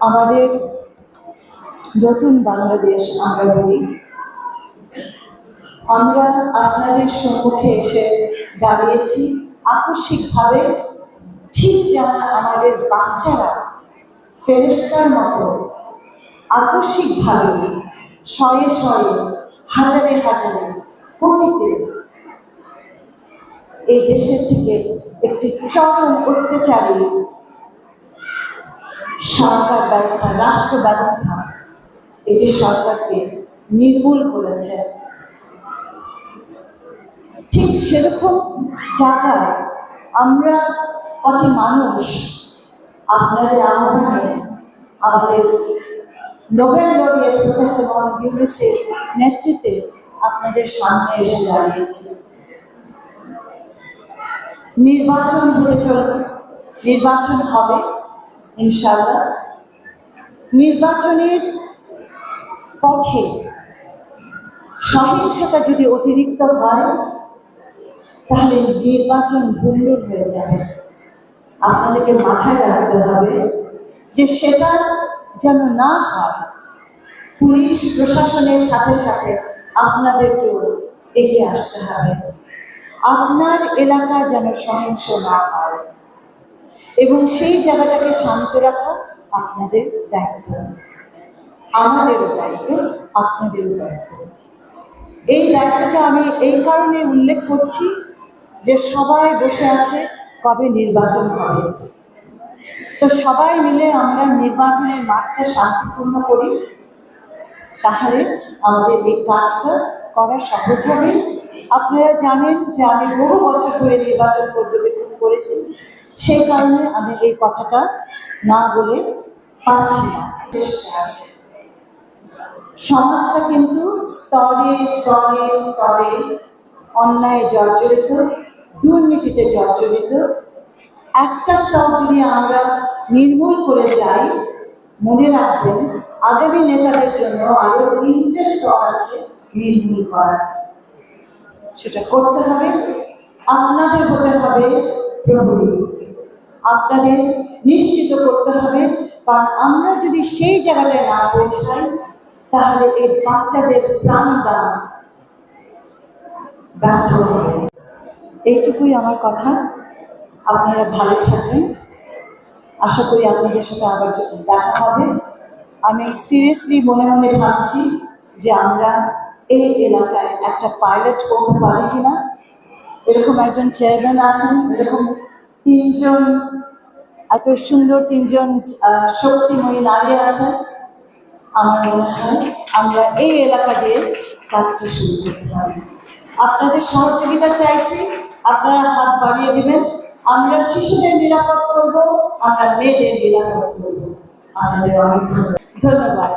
আমাদের নতুন বাংলাদেশ আমরা বলি। আমরা আপনাদের সম্মুখে এসে দাঁড়িয়েছি। আকস্মিকভাবে ঠিক যেমন আমাদের বাচ্চারা ফেরেস্তার মতো আকস্মিকভাবে শয়ে শয়ে, হাজারে হাজারে কোটিতে এই দেশের থেকে একটি চরম অত্যাচারী সরকার ব্যবস্থা, রাষ্ট্র ব্যবস্থা, এটি সরকারকে নির্মূল করেছে। ঠিক সেরকম জায়গায় আমরা কটি মানুষ আপনাদের আহ্বানে আমাদের নোবেল লরিয়েট প্রফেসর মোহাম্মদ ইউনুসের নেতৃত্বে আপনাদের সামনে এসে দাঁড়িয়েছি। নির্বাচন হতে চল, নির্বাচন হবে। ইনশাল্লাহ নির্বাচনের পথে সহিংসতা যদি অতিরিক্ত হয়, তাহলে নির্বাচন ভণ্ডুর হয়ে যাবে। আপনাদেরকে মাথায় রাখতে হবে যে সেটা যেন না হয়, পুলিশ প্রশাসনের সাথে সাথে আপনাদেরকেও এগিয়ে আসতে হবে। আপনার এলাকা যেন সহিংস না হয়। এবং সেই জায়গাটাকে শান্ত রাখা, আপনাদের দায়িত্ব। আমাদেরও দায়িত্ব, আপনাদেরও দায়িত্ব। এই দায়িত্বটা আমি এই কারণে উল্লেখ করছি যে সবাই বসে আছে কবে নির্বাচন হবে। তো সবাই মিলে আমরা নির্বাচনের মাঠটা শান্তিপূর্ণ করি, তাহলে আমাদের এই কাজটা করা সহজ হবে। আপনারা জানেন যে আমি বহু বছর ধরে নির্বাচন পর্যবেক্ষণ করেছি। সেই কারণে আমি এই কথাটা না বলে পারছি না, চেষ্টা আছে। সমাজটা কিন্তু স্তরে স্তরে স্তরে অন্যায় জর্জরিত, দুর্নীতিতে জর্জরিত। একটা স্তর যদি আমরা নির্মূল করে যাই, মনে রাখবেন, আগামী নেতাদের জন্য আরও তিনটে স্তর আছে নির্মূল করার। সেটা করতে হবে, আপনাদের হতে হবে প্রহরী। আপনাদের নিশ্চিত করতে হবে, কারণ আমরা যদি সেই জায়গাটায় না পৌঁছাই, তাহলে এই বাচ্চাদের প্রাণদান ব্যর্থ হবে। এইটুকুই আমার কথা। আপনারা ভালো থাকবেন। আশা করি আপনাদের সাথে আবার দেখা হবে, আমি সিরিয়াসলি মনে মনে ভাবছি যে আমরা এই এলাকায় একটা পাইলট করতে পারি কিনা। এরকম একজন চেয়ারম্যান আছেন, এরকম তিনজন, এত সুন্দর তিনজন শক্তিময়ী নারী আছেন। আমার মনে হয় আমরা এই এলাকা দিয়ে কাজটা শুরু করতে পারি আপনাদের সহযোগিতা চাইছি, আপনারা হাত বাড়িয়ে দিবেন। আমরা শিশুদের নিরাপদ করব, আমরা মেয়েদের নিরাপদ করব। আমাদের অনেক। ধন্যবাদ।